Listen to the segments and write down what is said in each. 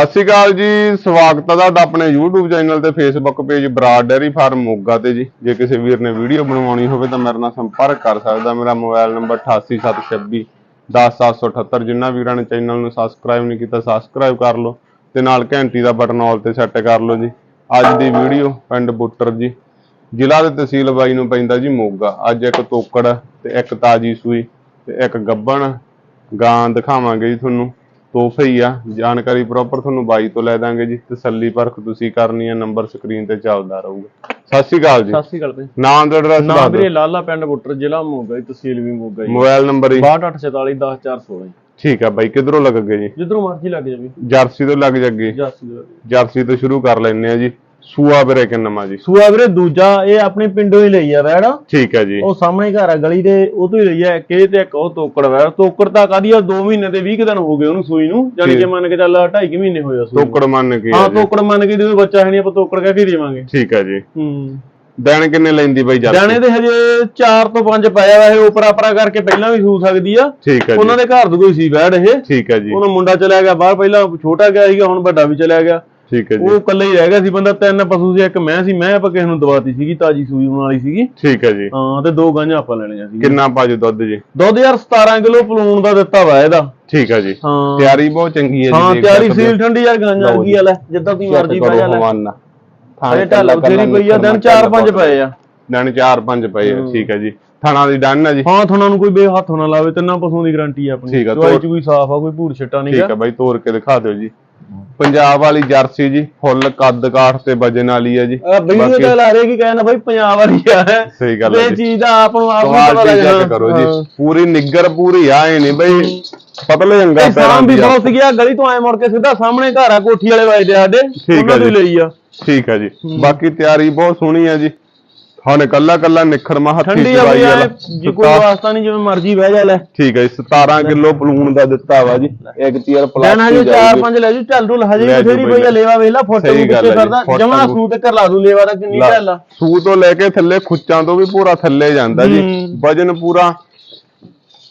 ਸਤਿ ਸ਼੍ਰੀ ਅਕਾਲ ਜੀ, ਸਵਾਗਤ ਹੈ ਤੁਹਾਡਾ ਆਪਣੇ YouTube ਚੈਨਲ ਤੇ Facebook page Brar dairy farm Moga ਤੇ ਜੀ। ਜੇ ਕਿਸੇ ਵੀਰ ਨੇ ਵੀਡੀਓ ਬਣਵਾਉਣੀ ਹੋਵੇ ਤਾਂ ਮੇਰੇ ਨਾਲ ਸੰਪਰਕ ਕਰ ਸਕਦਾ। ਮੇਰਾ ਮੋਬਾਈਲ ਨੰਬਰ 8876 10778 ਜਿਨ੍ਹਾਂ ਵੀਰਾਂ ਨੇ ਚੈਨਲ ਨੂੰ ਸਬਸਕ੍ਰਾਈਬ ਨਹੀਂ ਕੀਤਾ ਸਬਸਕ੍ਰਾਈਬ ਕਰ ਲਓ ਤੇ ਨਾਲ ਘੰਟੀ ਦਾ ਬਟਨ ਆਲ ਤੇ ਸੈੱਟ ਕਰ ਲਓ ਜੀ। ਅੱਜ ਦੀ ਵੀਡੀਓ ਪਿੰਡ ਬੁੱਟਰ ਜੀ। ਜ਼ਿਲ੍ਹਾ ਤੇ ਤਹਿਸੀਲ ਬਾਈ ਨੂੰ ਪੈਂਦਾ ਜੀ ਮੋਗਾ। ਅੱਜ ਇੱਕ ਤੋਕੜ ਤੇ ਇੱਕ ਤਾਜੀ ਸੂਈ ਤੇ ਇੱਕ ਗੱਬਣ ਗਾਂ ਦਿਖਾਵਾਂਗੇ ਜੀ ਤੁਹਾਨੂੰ। ਤੋਹਫੇ ਹੀ ਆ। ਜਾਣਕਾਰੀ ਪ੍ਰੋਪਰ ਤੁਹਾਨੂੰ ਬਾਈ ਤੋਂ ਲੈ ਦਾਂਗੇ ਜੀ। ਤਸੱਲੀ ਪਰਖ ਤੁਸੀਂ ਕਰਨੀ ਹੈ ਨੰਬਰ ਸਕਰੀਨ ਤੇ ਚੱਲਦਾ ਰਹੂਗਾ। ਸਤਿ ਸ਼੍ਰੀ ਅਕਾਲ ਜੀ। ਸਤਿ ਸ਼੍ਰੀ ਅਕਾਲ ਭਾਈ ਨਾਮ ਤੇ ਐਡਰੈਸ ਨਾਮ ਦੱਸ ਵੀਰੇ ਦਿਓ। ਲਾਲਾ ਪਿੰਡ ਬੁੱਟਰ ਜ਼ਿਲ੍ਹਾ ਮੋਗਾ ਜੀ ਤਹਿਸੀਲ ਵੀ ਮੋਗਾ ਜੀ। ਮੋਬਾਈਲ ਨੰਬਰ ਹੀ 6244 ਜੀ। ਠੀਕ ਆ ਬਾਈ ਕਿਧਰੋਂ ਲੱਗਗੇ ਜੀ? ਜਿੱਧਰੋਂ ਮਰਜ਼ੀ ਲੱਗ ਜਾਵੇ। ਜਰਸੀ ਤੋਂ ਲੱਗ ਜੱਗੇ। ਲੱਗੇ। ਜਰਸੀ ਤੋਂ ਸ਼ੁਰੂ ਕਰ ਲੈਨੇ ਆ ਜੀ। ਸੂਆ ਵੀਰੇ ਕਿੰਨਾ ਜੀ? ਸੂਆ ਵੀਰੇ ਦੂਜਾ ਇਹ ਆਪਣੇ ਪਿੰਡੋਂ ਹੀ ਲਈ ਆ ਵੈੜ। ਠੀਕ ਹੈ ਜੀ। ਉਹ ਸਾਹਮਣੇ ਘਰ ਆ ਗਲੀ ਦੇ ਉਹ ਤੋਂ ਹੀ ਲਈ ਆ। ਇਹ ਤੇ ਇੱਕ ਉਹ ਤੋਕੜ ਵੈੜ। ਤੋਕੜ ਤਾਂ ਕਾਦੀ ਆ? 2 ਮਹੀਨੇ ਤੇ 20 ਕੁ ਦਿਨ ਹੋ ਗਏ ਉਹਨੂੰ ਸੂਈ ਨੂੰ। ਜਾਨੀ ਕਿ ਮੰਨ ਕੇ ਚੱਲ 2.5 ਮਹੀਨੇ ਹੋਏ ਆ ਸੂਈ। ਤੋਕੜ ਮੰਨ ਕੇ ਹਾਂ ਤੋਕੜ ਮੰਨ ਕੇ ਜਦੋਂ ਬੱਚਾ ਹੈ ਨਹੀਂ ਆਪਾਂ ਤੋਕੜ ਕਹਿ ਕੇ ਦੇਵਾਂਗੇ। ਠੀਕ ਹੈ ਜੀ। ਹੂੰ। ਦਿਨ ਕਿੰਨੇ ਲੈਂਦੀ ਬਾਈ ਜਰਸੀ ਜਾਣੇ ਦੇ ਹਜੇ 4 ਤੋਂ 5 ਪਾਇਆ ਵਾ ਇਹ ਉਪਰਾ ਪਰਾ ਕਰਕੇ ਪਹਿਲਾਂ ਵੀ ਸੂ ਸਕਦੀ ਆ। ਠੀਕ ਹੈ ਉਹਨਾਂ ਜੀ ਦੇ ਘਰ ਦੇ ਕੋਈ ਸੀ ਵੈੜ ਇਹ। ਠੀਕ ਹੈ ਜੀ। ਉਹਨਾਂ ਮੁੰਡਾ ਚਲਿਆ ਗਿਆ ਬਾਹਰ ਪਹਿਲਾਂ ਛੋਟਾ ਗਿਆ ਸੀਗਾ ਹੁਣ ਵੱਡਾ ਵੀ ਚਲਿਆ ਗਿਆ। ਠੀਕ ਹੈ ਜੀ। ਉਹ ਇਕੱਲੇ ਹੀ ਰਹਿ ਗਿਆ ਸੀ ਬੰਦਾ ਤਿੰਨ ਪਸ਼ੂ ਸੀ ਇੱਕ ਮੈਂ ਸੀ ਮੈਂ ਆਪਾਂ ਕਿਸੇ ਨੂੰ ਦਵਾਤੀ ਸੀਗੀ ਤਾਜੀ ਸੂਈ ਹੋਣ ਵਾਲੀ ਸੀਗੀ। ਠੀਕ ਹੈ ਜੀ। ਹਾਂ ਤੇ ਦੋ ਗਾਂਝਾਂ ਆਪਾਂ ਲੈਣੀਆਂ ਸੀ ਕਿੰਨਾ ਪਾਜੂ ਦੁੱਧ ਜੀ? ਦੁੱਧ ਯਾਰ 17 ਕਿਲੋ ਪਲੂਣ ਦਾ ਦਿੱਤਾ ਵਾ ਇਹਦਾ। ਠੀਕ ਹੈ ਜੀ। ਹਾਂ। ਤਿਆਰੀ ਬਹੁਤ ਚੰਗੀ ਹੈ ਜੀ ਹਾਂ ਤਿਆਰੀ ਹੋ। ਸੀਲ ਠੰਡੀ ਯਾਰ ਗਾਂਝਾਂ ਲਓ ਕੀ ਆ ਲੈ ਜਿੱਦਾਂ ਚੈੱਕ ਮਰਜ਼ੀ ਬਹਿ ਜਾ ਲੈ। ਅਰੇ ਢਾਲ ਉਥੇਰੀ ਪਈ ਆ ਦਿਨ 4-5 ਪਏ ਆ। ਦਿਨ 4-5 ਪਏ ਆ ਠੀਕ ਹੈ ਜੀ। ਥਾਣਾ ਦੀ ਡਨ ਹੈ ਜੀ। ਹਾਂ ਥੋਨਾਂ ਨੂੰ ਕੋਈ ਬੇਹੱਥ ਨਾ ਲਾਵੇ ਤਿੰਨਾਂ ਪਸ਼ੂਆਂ ਦੀ ਗਾਰੰਟੀ ਆ ਆਪਣੀ। ਆ, ਦਵਾਈ ਤੋਰ- ਚ ਕੋਈ ਸਾਫ਼ ਆ ਕੋਈ ਭੂਰ ਛਿੱਟਾ ਨਹੀਂ ਠੀਕ ਹੈ ਬਾਈ ਤੋੜ ਕੇ ਦਿਖਾ ਦਿਓ ਜੀ। ਪੰਜਾਬ ਵਾਲੀ ਜਰਸੀ ਜੀ ਫੁੱਲ ਕੱਦ ਕਾਠ ਤੇ ਵਜਨ ਵਾਲੀ ਹੈ ਜੀ। ਵੀਡੀਓ ਬਾਕੀ- ਤੇ ਲਾ ਰਹੇ ਕੀ ਕਹਿੰਦਾ ਬਾਈ ਪੰਜਾਬ ਵਾਲੀ ਆ। ਸਹੀ ਗੱਲ ਹੈ ਇਹ ਜੀ। ਚੀਜ਼ ਦਾ ਆਪ ਨੂੰ ਆਪ ਨੂੰ ਪਤਾ ਕੁਆਲਿਟੀ ਲੱਗਣਾ ਚੈੱਕ ਕਰੋ ਜੀ। ਪੂਰੀ ਨਿੱਗਰ ਪੂਰੀ ਆਏ ਨਹੀਂ ਬਈ ਪਤਲੇ ਇਹ ਪੈਰਾਂ ਦੀ ਆ। ਬਹੁਤ ਸੀਗਾ ਗਲੀ ਤੋਂ ਐ ਮੁੜ ਕੇ ਸਿੱਧਾ ਸਾਹਮਣੇ ਘਰ ਆ ਕੋਠੀ ਵਾਲੇ ਵਾਜਦੇ ਸਾਡੇ। ਆ ਉਹਨਾਂ ਜੀ। ਲਈ ਆ। ਠੀਕ ਹੈ ਜੀ। ਬਾਕੀ ਤਿਆਰੀ ਬਹੁਤ ਸੋਹਣੀ ਹੈ ਜੀ। ਹੁਣ ਕੱਲਾ ਕੱਲਾ ਨਿਖਰਮਾ ਹੱਥੀ ਠੰਡੀ ਆ ਵਾਲਾ। ਜੇ ਕੋਈ ਵਾਸਤਾ ਨਹੀਂ ਜਿਵੇਂ ਮਰਜ਼ੀ ਬਹਿ ਜਾ ਲੈ। ਠੀਕ ਹੈ ਜੀ 17 ਕਿਲੋ ਪਲੂਣ ਦਾ ਦਿੱਤਾ ਵਾ ਜੀ ਇੱਕ ਟੀਅਰ ਲੈਣਾ ਜੇ ਪਲਾਸਟਿਕ 4 5 ਲੈ ਜੂ ਚੱਲ ਢੁਲ ਹਜੇ ਲੈ ਵੀ ਜੂ ਫੇਰੀ ਬਈ। ਪਈ ਆ ਲੇਵਾ ਵੇਖ ਲਾ ਫੁੱਟ ਸਹੀ ਨੂੰ ਗੱਲ ਪਿੱਛੇ ਆ ਜੀ, ਕਰਦਾ ਫੁੱਟ ਜਮਾ ਨੂੰ। ਸੂ ਤੇ ਕਰ ਲਾ ਦੂ ਲੇਵਾ ਦਾ ਕਿੰਨੀ ਢੱਲ ਆ। ਸੂ ਤੋਂ ਲੈ ਕੇ ਥੱਲੇ ਖੁੱਚਾਂ ਤੋਂ ਵੀ ਪੂਰਾ ਥੱਲੇ ਜਾਂਦਾ ਜੀ। ਹੂੰ। ਵਜਨ ਪੂਰਾ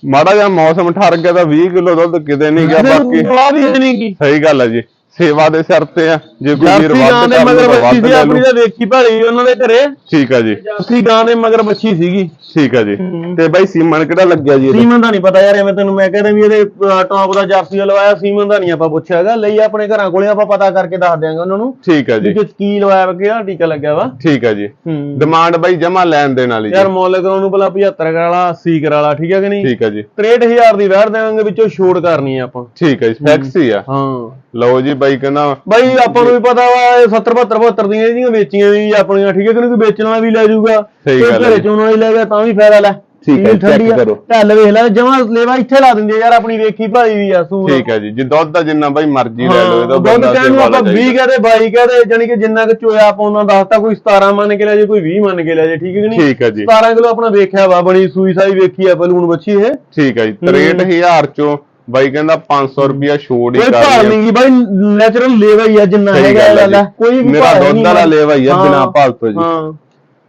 ਮਾੜਾ ਜਿਹਾ ਮੌਸਮ ਠਰ ਗਿਆ ਤਾਂ 20 ਕਿਲੋ ਦੁੱਧ ਕਿਤੇ ਨਹੀਂ ਗਿਆ ਬਾਕੀ ਬੜਾ ਵੀ ਨਹੀਂ ਕੀ ਸਹੀ ਗੱਲ ਹੈ ਜੀ। ਸੇਵਾ ਦੇ ਸਿਰ ਤੇ ਆ। ਜੇ ਕੋਈ ਵੀਰ ਗਾਂ ਵੱਧ ਦੇ ਕਰ ਮਗਰ ਬੱਚੀ ਸੀ ਆਪਣੀ ਤਾਂ ਵੇਖੀ ਭਾਲੀ ਉਹਨਾਂ ਦੇ ਘਰੇ। ਠੀਕ ਹੈ ਜੀ। ਜਰਸੀ ਗਾਂ ਦੇ ਮਗਰ ਬੱਚੀ ਸੀਗੀ। ਠੀਕ ਹੈ ਜੀ। ਤੇ ਬਾਈ ਸੀਮਨ ਕਿਹੜਾ ਲੱਗਿਆ ਜੀ? ਸੀਮਨ ਦਾ ਨਹੀਂ ਪਤਾ ਯਾਰ ਐਵੇਂ ਤੈਨੂੰ ਮੈਂ ਕਹਿੰਦਾ ਵੀ ਇਹਦੇ ਟੌਪ ਦਾ ਜਰਸੀ ਲਵਾਇਆ ਸੀਮਨ ਦਾ ਨਹੀਂ ਆਪਾਂ ਪੁੱਛਿਆਗਾ ਲਈ ਆਪਣੇ ਘਰਾਂ ਕੋਲੇ ਆਪਾਂ ਪਤਾ ਕਰਕੇ ਦੱਸ ਦਿਆਂਗੇ ਉਹਨਾਂ ਨੂੰ ਠੀਕ ਵੀ ਜੀ। ਕਿ ਕੀ ਲਵਾਇਆ ਵਾ ਕਿਹੜਾ ਟੀਕਾ ਲੱਗਿਆ ਵਾ। ਠੀਕ ਹੈ ਜੀ। ਡਿਮਾਂਡ ਬਾਈ ਜਮਾ ਲੈਣ ਦੇਣ ਵਾਲੀ ਯਾਰ ਮੁੱਲ ਕਰਾਉਣ ਨੂੰ ਪਹਿਲਾਂ 75 ਕਰਾਲਾ 80 ਕਰਾਲਾ ਠੀਕ ਹੈ ਕਿ ਨਹੀਂ? ਠੀਕ ਹੈ ਜੀ। 63000 ਦੀ ਵੈਰ ਦੇਵਾਂਗੇ ਵਿੱਚੋਂ ਛੋੜ ਕਰਨੀ ਆ ਆਪਾਂ। ਠੀਕ ਹੈ ਜੀ ਫੈਕਸ ਹੀ ਆ। ਹਾਂ। ਲਓ ਜੀ ਬਾਈ ਕਹਿੰਦਾ ਬਾਈ ਆਪਾਂ ਨੂੰ ਵੀ ਪਤਾ ਵਾ ਇਹ 70 72 72 ਦੀਆਂ ਇਹਦੀਆਂ ਵੇਚੀਆਂ ਵੀ ਆਪਣੀਆਂ ਠੀਕ ਹੈ ਕਿ ਨਹੀਂ? ਕੋਈ ਵੇਚਣ ਵਾਲਾ ਵੀ ਲੈ ਜਾਊਗਾ। ਸਹੀ ਗੱਲ ਹੈ ਘਰੇ ਚੋਂ ਵਾਲੀ ਲੈ ਗਿਆ ਤਾਂ ਵੀ ਫਾਇਦਾ ਲੈ। ਠੀਕ ਹੈ, ਠੰਡੀ check ਆ। ਕਰੋ। ਢੱਲ ਵੇਖ ਲੈ ਜਮਾ ਲੇਵਾ ਇੱਥੇ ਲਾ ਦਿੰਦੇ ਆ ਯਾਰ ਆਪਣੀ ਵੇਖੀ ਭਾਈ ਵੀ ਆ ਸੂਰ। ਠੀਕ ਹੈ ਜੀ ਜੇ ਦੁੱਧ ਦਾ ਜਿੰਨਾ ਬਾਈ ਮਰਜ਼ੀ ਲੈ ਲਓ ਇਹਦਾ ਦੁੱਧ ਬੰਦਾ ਕਹਿਣ ਨੂੰ ਸੇਵਾ ਆਪਾਂ ਵਾਲਾ 20 ਚਾਹੀਦਾ। ਕਹਦੇ 22 ਕਹਦੇ ਜਾਨੀ ਕਿ ਜਿੰਨਾ ਕੁ ਚੋਇਆ ਆਪਾਂ ਉਹਨਾਂ ਦੱਸਤਾ ਕੋਈ 17 ਮੰਨ ਕੇ ਲੈ ਜੇ ਕੋਈ 20 ਮੰਨ ਕੇ ਲੈ ਜੇ ਠੀਕ ਹੈ ਕਿ ਨਹੀਂ? ਠੀਕ ਹੈ ਜੀ। 17 ਕਿਲੋ ਆਪਣਾ ਵੇਖਿਆ ਵਾ ਬਣੀ ਸੂਈ ਸਾਈ ਵੇਖੀ ਆ ਬਲੂਨ ਬੱਚੀ ਇਹ। ਠੀਕ ਹੈ ਜੀ 63000 ਚੋਂ ਬਾਈ ਕਹਿੰਦਾ 500 ਰੁਪਿਆ ਛੋੜ ਹੀ ਕੋਈ ਕਰ ਲਿਆ। ਨਹੀਂ ਬਾਈ ਨੈਚੁਰਲ ਲੇਵਾ ਹੀ ਆ ਜਿੰਨਾ ਸਹੀ ਹੈਗਾ ਗੱਲ ਜੀ। ਕੋਈ ਵੀ ਮੇਰਾ ਦੁੱਧ ਨਹੀਂ ਵਾਲਾ। ਲੇਵਾ ਹੀ ਆ ਹਾਂ, ਬਿਨਾ ਭਾਲ ਤੋਂ ਜੀ। ਹਾਂ।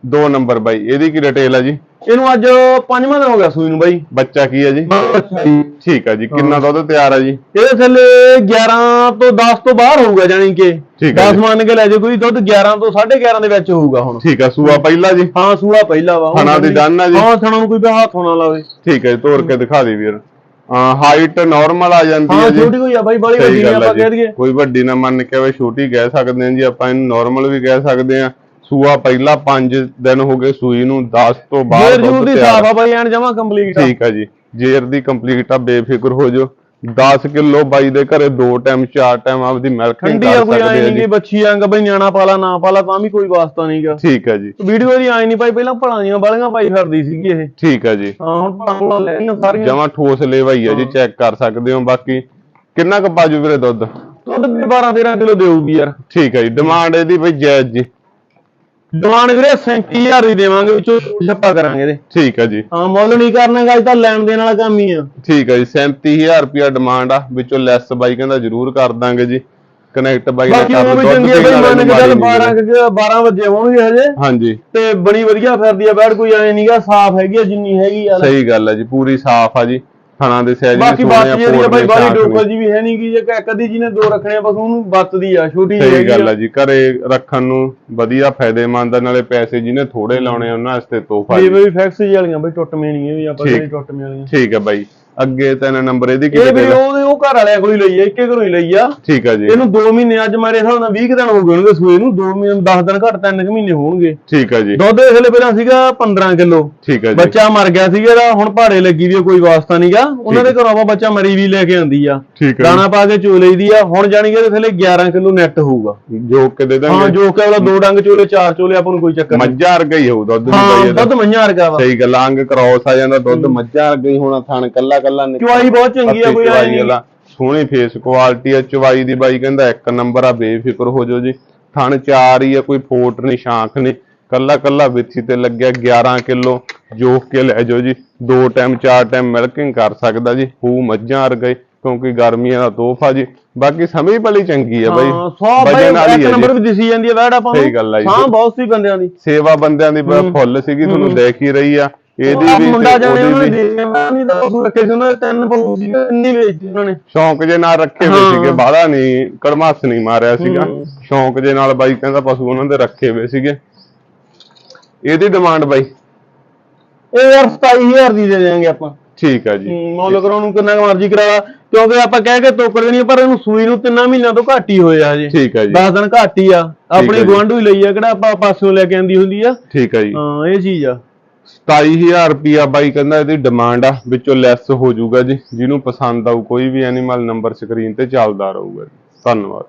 ਦੋ ਨੰਬਰ ਬਾਈ ਇਹਦੀ ਕੀ ਡਿਟੇਲ ਹੈ ਜੀ? ਇਹਨੂੰ ਅੱਜ ਪੰਜਵਾਂ ਦਿਨ ਹੋ ਗਿਆ ਸੂਈ ਨੂੰ ਬਾਈ। ਬੱਚਾ ਕੀ ਹੈ ਜੀ? ਠੀਕ ਹੈ ਜੀ ਕਿੰਨਾ ਦੁੱਧ ਤਿਆਰ ਹੈ ਜੀ? ਇਹਦੇ ਥੱਲੇ 11 ਤੋਂ 10 ਤੋਂ ਬਾਹਰ ਹੋਊਗਾ ਜਾਨੀ ਕਿ ਠੀਕ ਹੈ 10 ਜੀ। ਮੰਨ ਕੇ ਲੈ ਜੇ ਕੋਈ ਦੁੱਧ 11 ਤੋਂ 11.5 ਦੇ ਵਿੱਚ ਹੋਊਗਾ ਹੁਣ। ਠੀਕ ਹੈ ਸੂਆ ਪਹਿਲਾ ਜੀ? ਹਾਂ ਸੂਆ ਪਹਿਲਾ ਵਾ। ਥਣਾ ਦੀ ਡਨ ਆ ਜੀ? ਹਾਂ ਥਣਾ ਨੂੰ ਕੋਈ ਵੀ ਹੱਥ ਨਾ ਲਾਵੇ। ਠੀਕ ਹੈ ਜੀ ਤੋੜ ਕੇ ਦਿਖਾ ਦੇ ਵੀਰ। ਹਾਈਟ ਨਾਰਮਲ ਆ ਜਾਂਦੀ ਹੈ ਹਾਂ ਜੀ। ਛੋਟੀ ਕੋਈ ਆ ਬਾਈ ਬੜੀ ਵੱਡੀ ਨਹੀਂ ਆਪਾਂ ਕਹਿ ਦਈਏ। ਕੋਈ ਵੱਡੀ ਨਾ ਮੰਨ ਕੇ ਵੇ ਛੋਟੀ ਕਹਿ ਸਕਦੇ ਹਾਂ ਜੀ ਆਪਾਂ ਇਹਨੂੰ ਨਾਰਮਲ ਵੀ ਕਹਿ ਸਕਦੇ ਹਾਂ। ਸੂਆ ਪਹਿਲਾ 5 ਦਿਨ ਹੋ ਗਏ ਸੂਈ ਨੂੰ 10 ਤੋਂ ਬਾਅਦ ਜੇਰ ਜੂਰ ਦੀ ਸਾਫ਼ ਆ ਬਾਈ ਐਨ ਜਮਾ ਕੰਪਲੀਟ ਆ। ਠੀਕ ਹੈ ਜੀ। ਜੇਰ ਦੀ ਕੰਪਲੀਟ ਆ ਬੇਫਿਕਰ ਹੋ ਜਾਓ। 10 ਕਿਲੋ ਬਾਈ ਦੇ ਘਰੇ ਦੋ ਟਾਈਮ ਚਾਰ ਟਾਈਮ ਆਪਦੀ ਮਿਲਕਿੰਗ ਠੰਡੀ ਆ ਕਰ ਕੋਈ ਸਕਦੇ ਆਈ ਆ ਨਹੀਂ ਜੀ ਬੱਚੀ ਅੰਗ ਬਈ ਨਿਆਣਾ ਪਾਲਾ ਨਾ ਪਾਲਾ ਤਾਂ ਵੀ ਕੋਈ ਵਾਸਤਾ ਨਹੀਂਗਾ ਠੀਕ ਹੈ ਜੀ। ਵੀਡੀਓ ਦੀ ਆਈ ਨਹੀਂ ਪਾਈ ਪਹਿਲਾਂ ਭਲਾਈਆਂ ਵਾਲੀਆਂ ਪਾਈ ਫਿਰਦੀ ਸੀਗੀ ਇਹ। ਠੀਕ ਹੈ ਜੀ। ਹਾਂ ਹੁਣ ਭਲਾ ਲੈਣੀਆਂ ਸਾਰੀਆਂ। ਜਮਾ ਠੋਸ ਲੇਵਾ ਹੀ ਹੈ। ਜੀ ਚੈੱਕ ਕਰ ਸਕਦੇ ਹੋ ਬਾਕੀ ਕਿੰਨਾ ਕੁ ਪਾਜੂ ਵੀਰੇ ਦੁੱਧ? ਦੁੱਧ ਵੀ 12 13 ਕਿਲੋ ਦੇਊਗੀ ਯਾਰ। ਠੀਕ ਹੈ ਜੀ ਡਿਮਾਂਡ ਇਹਦੀ ਬਈ ਜਾਇਜ਼ ਜੀ। ਡਿਮਾਂਡ ਵੀਰੇ 37000 ਦੀ ਦੇਵਾਂਗੇ ਵਿੱਚੋਂ ਛੱਪਾ ਕਰਾਂਗੇ ਇਹਦੇ। ਠੀਕ ਹੈ ਜੀ। ਹਾਂ ਮੁੱਲ ਨਹੀਂ ਕਰਨਾਗਾ ਅੱਜ ਤਾਂ ਲੈਣ ਦੇਣ ਵਾਲਾ ਕੰਮ ਹੀ ਆ। ਠੀਕ ਹੈ ਜੀ 37000 ਰੁਪਿਆ ਡਿਮਾਂਡ ਆ ਵਿੱਚੋਂ ਲੈਸ ਬਾਈ ਕਹਿੰਦਾ ਜ਼ਰੂਰ ਕਰ ਦਾਂਗੇ ਜੀ। ਕਨੈਕਟ ਬਾਈ ਬਾਕੀ ਕਰ ਚੰਗੀ ਆ ਬਈ ਮੰਨ ਕੇ ਚੱਲ ਨਹੀਂ 12 ਜੀ। ਕੁ 12 ਵਜੇ ਹੋਣਗੇ ਹਜੇ। ਹਾਂਜੀ। ਤੇ ਬੜੀ ਵਧੀਆ ਫਿਰਦੀ ਆ ਬੈਠ ਕੋਈ ਐ ਨਹੀਂਗਾ ਸਾਫ਼ ਹੈਗੀ ਆ ਜਿੰਨੀ ਹੈਗੀ ਆ। ਸਹੀ ਗੱਲ ਹੈ ਜੀ ਪੂਰੀ ਸਾਫ਼ ਆ ਜੀ। ਥਣਾ ਦੇ ਸਾਈਜ਼ ਬਾਕੀ ਬਾਤ ਆ ਜਿਹੜੀ ਆ ਬਾਈ ਦੇ ਡੋਕਰ ਜੀ ਵੀ ਹੈ ਨਹੀਂ ਕਿ ਜੇ ਇੱਕ ਅੱਧੀ ਜਿਹਨੇ ਦੋ ਰੱਖਣੇ ਆ ਬਸ ਉਹਨੂੰ ਬੱਤਦੀ ਆ ਛੋਟੀ ਜਿਹੀ ਗੱਲ ਆ। ਆ ਜੀ ਘਰੇ ਰੱਖਣ ਨੂੰ ਵਧੀਆ ਫਾਇਦੇਮੰਦ ਆ ਨਾਲੇ ਪੈਸੇ ਜਿਹਨੇ ਥੋੜੇ ਲਾਉਣੇ ਆ ਉਹਨਾਂ ਵਾਸਤੇ ਤੋਹਫਾ ਜੀ ਵੀ ਫੈਕਸ ਜੀ ਵਾਲੀਆਂ ਬਾਈ ਟੁੱਟਵੇਂ ਨਹੀਂ ਇਹ ਵੀ ਆਪਾਂ। ਕਹਿੰਦੇ ਟੁੱਟਵੇਂ ਵਾਲੀਆਂ ਠੀਕ ਹੈ ਬਾਈ। ਅੱਗੇ ਤਿੰਨ ਨੰਬਰ ਇਹਦੀ ਇਹ ਕਿਤੇ ਵੀ ਉਹਦੇ ਉਹ ਘਰ ਵਾਲਿਆਂ ਕੋਲ ਹੀ ਲਈ ਆ ਇੱਕੇ ਘਰੋਂ ਹੀ ਲਈ ਆ। ਠੀਕ ਹੈ ਜੀ। ਇਹਨੂੰ 2 ਮਹੀਨੇ ਅੱਜ ਮਾਰੇ ਹਿਸਾਬ ਨਾਲ 20 ਕੁ ਦਿਨ ਹੋ ਗਏ ਹੋਣਗੇ ਸੂਏ ਨੂੰ 2 ਮਹੀਨੇ 10 ਦਿਨ ਘੱਟ 3 ਮਹੀਨੇ ਹੋਣਗੇ। ਠੀਕ ਹੈ ਜੀ। ਦੁੱਧ ਇਸ ਵੇਲੇ ਪਹਿਲਾਂ ਸੀਗਾ 15 ਕਿਲੋ। ਠੀਕ ਹੈ ਜੀ। ਬੱਚਾ ਮਰ ਗਿਆ ਸੀਗਾ ਇਹਦਾ ਹੁਣ ਭਾੜੇ ਲੱਗੀ ਆ, ਕੋਈ ਵਾਸਤਾ ਨਹੀਂਗਾ ਉਹਨਾਂ ਦੇ ਘਰੋਂ ਆਪਾਂ ਬੱਚਾ ਮਰੀ ਵੀ ਲੈ ਕੇ ਆਂਦੀ ਆ। ਠੀਕ ਹੈ ਦਾਣਾ ਪਾ ਕੇ ਚੋ ਲਈਦੀ ਆ ਹੁਣ ਜਾਣੀ ਕਿ ਇਹਦੇ ਥੱਲੇ 11 ਕਿਲੋ ਨੈਟ ਹੋਊਗਾ। ਜੀ ਜੋ ਕਿ ਦੇ ਹਾਂ ਦਾਂਗੇ ਜੋ ਕਿ ਉਹਦਾ ਦੋ ਡੰਗ ਚੋਲੇ ਚਾਰ ਚੋਲੇ ਆਪਾਂ ਨੂੰ ਕੋਈ ਚੱਕਰ ਨਹੀਂ ਮੱਝਾਂ ਵਰਗਾ ਹੀ ਹੋਊ ਦੁੱਧ ਹਾਂ ਬਾਈ ਇਹਦਾ। ਦੁੱਧ ਮੰਝਾਂ ਵਰਗਾ ਵਾ। ਸਹੀ ਗੱਲ ਆ, ਅੰਗ ਕ੍ਰੋਸ ਆ ਜਾਂਦਾ ਦੁੱਧ ਮੱਝਾਂ ਵਰਗਾ ਹੀ ਹੋਣਾ ਥਣ ਕੱਲਾ ਕੱਲਾ ਚੁਆਈ ਬਹੁਤ ਚੰਗੀ ਆ ਕੋਈ ਚਵਾਈ ਨਹੀਂ। ਸੋਹਣੀ ਫੇਸ ਕੁਆਲਿਟੀ ਆ ਚਵਾਈ ਦੀ ਬਾਈ ਕਹਿੰਦਾ ਇੱਕ ਨੰਬਰ ਆ ਬੇਫਿਕਰ ਹੋ ਜਾਓ ਜੀ। ਥਣ ਚਾਰ ਹੀ ਆ ਕੋਈ ਫੋਟ ਨਹੀਂ ਸ਼ਾਂਖ ਨਹੀਂ। ਕੱਲਾ ਕੱਲਾ ਵਿੱਥੀ ਤੇ ਲੱਗਿਆ 11 ਕਿਲੋ। ਜੋਖ ਕੇ ਲੈ ਜਾਓ ਜੀ। ਦੋ ਟਾਈਮ ਚਾਰ ਟਾਈਮ ਮਿਲਕਿੰਗ ਕਰ ਸਕਦਾ ਜੀ। ਹੂ ਮੱਝਾਂ ਵਰਗਾ ਹੀ ਕਿਉਂਕਿ ਗਰਮੀਆਂ ਦਾ ਤੋਹਫਾ ਜੀ। ਬਾਕੀ ਸਮਝ ਬੜੀ ਚੰਗੀ ਆ ਬਾਈ। ਹਾਂ ਵਜਨ ਵਾਲੀ ਇੱਕ ਆ ਨੰਬਰ ਵੀ ਦਿਸੀ ਜਾਂਦੀ ਆ ਵੈੜ ਆਪਾਂ ਨੂੰ। ਸਹੀ ਗੱਲ ਆ ਜੀ। ਹਾਂ ਬਹੁਤ ਸੀ ਬੰਦਿਆਂ ਦੀ। ਸੇਵਾ ਬੰਦਿਆਂ ਦੀ ਫੁੱਲ ਸੀਗੀ ਤੁਹਾਨੂੰ ਦੇਖ ਹੀ ਰਹੀ ਆ। ਇਹਦੀ ਵੀ ਮੁੰਡਾ ਜਾਣੇ ਉਹਦੀ ਉਹਨਾਂ ਨੇ ਵੀ ਨਹੀਂ ਤਾਂ ਪਸ਼ੂ ਰੱਖੇ ਸੀ ਉਹਨਾਂ ਦੇ ਤਿੰਨ ਪਸ਼ੂ ਸੀ ਇੰਨੀ ਵੇਚਦੀ ਉਹਨਾਂ ਨੇ। ਸ਼ੌਂਕ ਜੇ ਨਾਲ ਰੱਖੇ ਹੋਏ ਹਾਂ। ਸੀਗੇ ਬਾਹਲਾ ਨਹੀਂ ਕੜਮਾਸ ਨਹੀਂ ਮਾਰਿਆ ਸੀਗਾ। ਹੂੰ। ਸ਼ੌਂਕ ਜੇ ਨਾਲ ਬਾਈ ਕਹਿੰਦਾ ਪਸ਼ੂ ਉਹਨਾਂ ਦੇ ਰੱਖੇ ਹੋਏ ਸੀਗੇ। ਇਹਦੀ ਡਿਮਾਂਡ ਬਾਈ? ਇਹ ਯਾਰ 27000 ਦੀ ਦੇ ਦੇਵਾਂਗੇ ਆਪਾਂ। ਠੀਕ ਆ ਜੀ। ਮੁੱਲ ਕਰਾਉਣ ਨੂੰ ਕਿੰਨਾ ਕੁ ਮਰਜ਼ੀ ਕਰਾ ਕਿਉਂਕਿ ਆਪਾਂ ਕਹਿ ਕੇ ਤੋਕੜ ਦੇਣੀ ਆ, ਪਰ ਇਹਨੂੰ ਸੂਈ ਨੂੰ ਤਿੰਨਾਂ ਮਹੀਨਿਆਂ ਤੋਂ ਘੱਟ ਹੀ ਹੋਏ ਆ ਹਜੇ। ਠੀਕ ਆ ਜੀ। 10 ਦਿਨ ਘੱਟ ਹੀ ਆ। ਆਪਣੀ ਜੀ। ਹੀ ਲਈ ਆ ਕਿਹੜਾ ਆਪਾਂ ਪਾਸਿਓਂ ਲੈ ਕੇ ਆਂਦੀ ਹੁੰਦੀ ਆ। ਠੀਕ ਆ ਜੀ। ਹਾਂ ਇਹ ਚੀਜ਼ ਆ। 27000 ਰੁਪਿਆ ਬਾਈ ਕਹਿੰਦਾ ਇਹਦੀ ਡਿਮਾਂਡ ਆ, ਵਿੱਚੋਂ ਲੈਸ ਹੋ ਜਾਊਗਾ ਜੀ। ਜਿਹਨੂੰ ਪਸੰਦ ਆਊ, ਕੋਈ ਵੀ ਐਨੀਮਲ ਨੰਬਰ ਸਕਰੀਨ ਤੇ ਚੱਲਦਾ ਰਹੂਗਾ ਜੀ। ਧੰਨਵਾਦ।